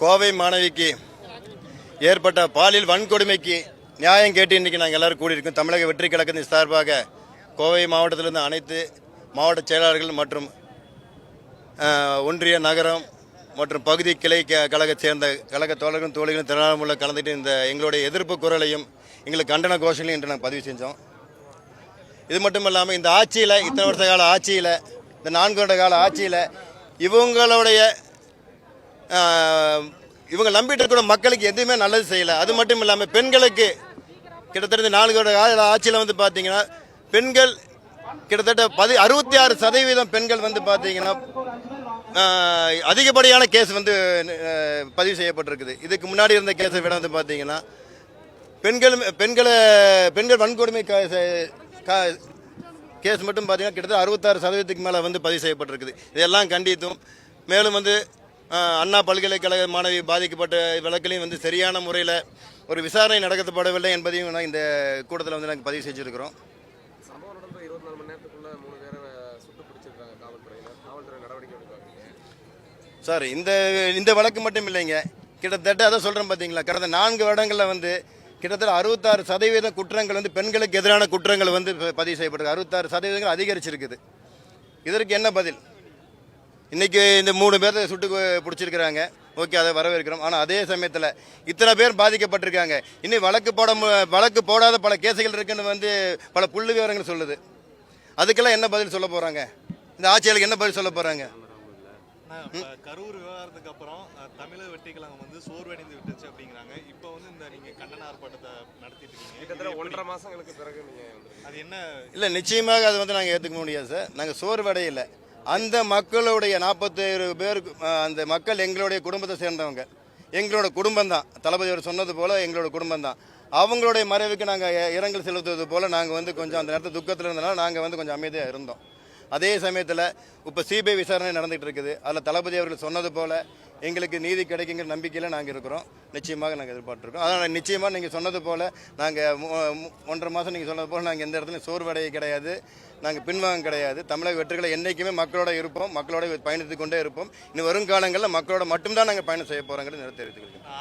கோவை மாணவிக்கு ஏற்பட்ட பாலியல் வன்கொடுமைக்கு நியாயம் கேட்டு இன்றைக்கி நாங்கள் எல்லாரும் கூடியிருக்கோம். தமிழக வெற்றி கழகத்தின் சார்பாக கோவை மாவட்டத்திலிருந்து அனைத்து மாவட்ட செயலாளர்கள் மற்றும் ஒன்றிய நகரம் மற்றும் பகுதி கிளை கழக சேர்ந்த கழக தோழர்களும் தோழிகளும் திறனாளமுள்ள கலந்துட்டு இந்த எங்களுடைய எதிர்ப்பு குரலையும் எங்களுக்கு கண்டன கோஷங்களையும் இன்று நாங்கள் பதிவு செஞ்சோம். இது மட்டும் இல்லாமல் இந்த ஆட்சியில் இத்தனை வருஷ கால ஆட்சியில் இந்த நான்கு வருட கால ஆட்சியில் இவங்களுடைய இவங்க நம்பிட்டு இருக்கிற மக்களுக்கு எதுவுமே நல்லது செய்யலை. அது மட்டும் இல்லாமல் பெண்களுக்கு கிட்டத்தட்ட இந்த நான்கு வருட கால ஆட்சியில் வந்து பார்த்தீங்கன்னா பெண்கள் கிட்டத்தட்ட பதி அறுபத்தி ஆறு சதவீதம் பெண்கள் வந்து பார்த்தீங்கன்னா அதிகப்படியான கேஸ் வந்து பதிவு செய்யப்பட்டிருக்குது. இதுக்கு முன்னாடி இருந்த கேஸை விட வந்து பார்த்தீங்கன்னா பெண்கள் பெண்களை பெண்கள் வன்கொடுமை கா- கேஸ் மட்டும் பார்த்தீங்கன்னா கிட்டத்தட்ட அறுபத்தாறு சதவீதத்துக்கு மேலே வந்து பதிவு செய்யப்பட்டிருக்குது. இதெல்லாம் கண்டித்தும் மேலும் வந்து அண்ணா பல்கலைக்கழக மாணவி பாதிக்கப்பட்ட வழக்கிலையும் வந்து சரியான முறையில் ஒரு விசாரணை நடத்தப்படவில்லை என்பதையும் நான் இந்த கூட்டத்தில் வந்து நாங்கள் பதிவு செஞ்சுருக்கிறோம். சார் இந்த இந்த வழக்கு மட்டும் இல்லைங்க. கிட்டத்தட்ட அதை சொல்கிறேன் பார்த்தீங்களா கடந்த நான்கு வருடங்களில் வந்து கிட்டத்தட்ட அறுபத்தாறு சதவீத குற்றங்கள் வந்து பெண்களுக்கு எதிரான குற்றங்கள் வந்து பதிவு செய்யப்பட்டிருக்கு. அறுபத்தாறு சதவீதங்கள் அதிகரிச்சிருக்குது. இதற்கு என்ன பதில்? இன்னைக்கு இந்த மூணு பேர்த்த சுட்டு பிடிச்சிருக்கிறாங்க. ஓகே அதை வரவேற்கிறோம். ஆனால் அதே சமயத்தில் இத்தனை பேர் பாதிக்கப்பட்டிருக்காங்க. இன்னும் வழக்கு போட மு- வழக்கு போடாத பல கேசுகள் இருக்குன்னு வந்து பல புள்ளி விவரங்கள் சொல்லுது. அதுக்கெல்லாம் என்ன பதில் சொல்ல போகிறாங்க இந்த ஆட்சியாளருக்கு என்ன பதில் சொல்ல போகிறாங்க கரூர் விவகாரத்துக்கு அப்புறம் தமிழக கழகம் வந்து சோர்வடைந்து விட்டுச்சு அப்படிங்கிறாங்க. இப்போ வந்து இந்த நீங்க கண்டன ஆர்ப்பாட்டத்தை நடத்திட்டு இருக்கீங்க? ஒன்றரை மாசங்களுக்கு பிறகு நீங்க. அது என்ன? இல்லை நிச்சயமாக அது வந்து நாங்கள் ஏற்றுக்க முடியாது சார். நாங்கள் சோர்வடையில. அந்த மக்களுடைய நாற்பத்தேழு பேருக்கு அந்த மக்கள் எங்களுடைய குடும்பத்தை சேர்ந்தவங்க. எங்களோட குடும்பம் தான் தளபதி அவர் சொன்னது போல் எங்களோட குடும்பம் தான் அவங்களுடைய மறைவுக்கு நாங்கள் இரங்கல் செலுத்துவது போல் நாங்கள் வந்து கொஞ்சம் அந்த நேரத்தில் துக்கத்தில் இருந்தனால நாங்கள் வந்து கொஞ்சம் அமைதியாக இருந்தோம். அதே சமயத்தில் இப்போ சிபிஐ விசாரணை நடந்துகிட்டு இருக்குது. அதில் தளபதி அவர்கள் சொன்னது போல் எங்களுக்கு நீதி கிடைக்குங்கிற நம்பிக்கையில் நாங்கள் இருக்கிறோம். நிச்சயமாக நாங்கள் எதிர்பார்த்துருக்கோம். அதனால் நிச்சயமாக நீங்கள் சொன்னது போல் நாங்கள் ஒன்றரை மாதம் நீங்கள் சொன்னது போல் நாங்கள் எந்த இடத்துலையும் சோர்வடைய கிடையாது. நாங்கள் பின்வாங்க கிடையாது. தமிழக வெற்றிகளை என்றைக்குமே மக்களோட இருப்போம். மக்களோட பயணித்து கொண்டே இருப்போம். இனி வருங்காலங்களில் மக்களோட மட்டும்தான் நாங்கள் பயணம் செய்ய போகிறோங்கிறது தெரிவித்துக்கிறோம்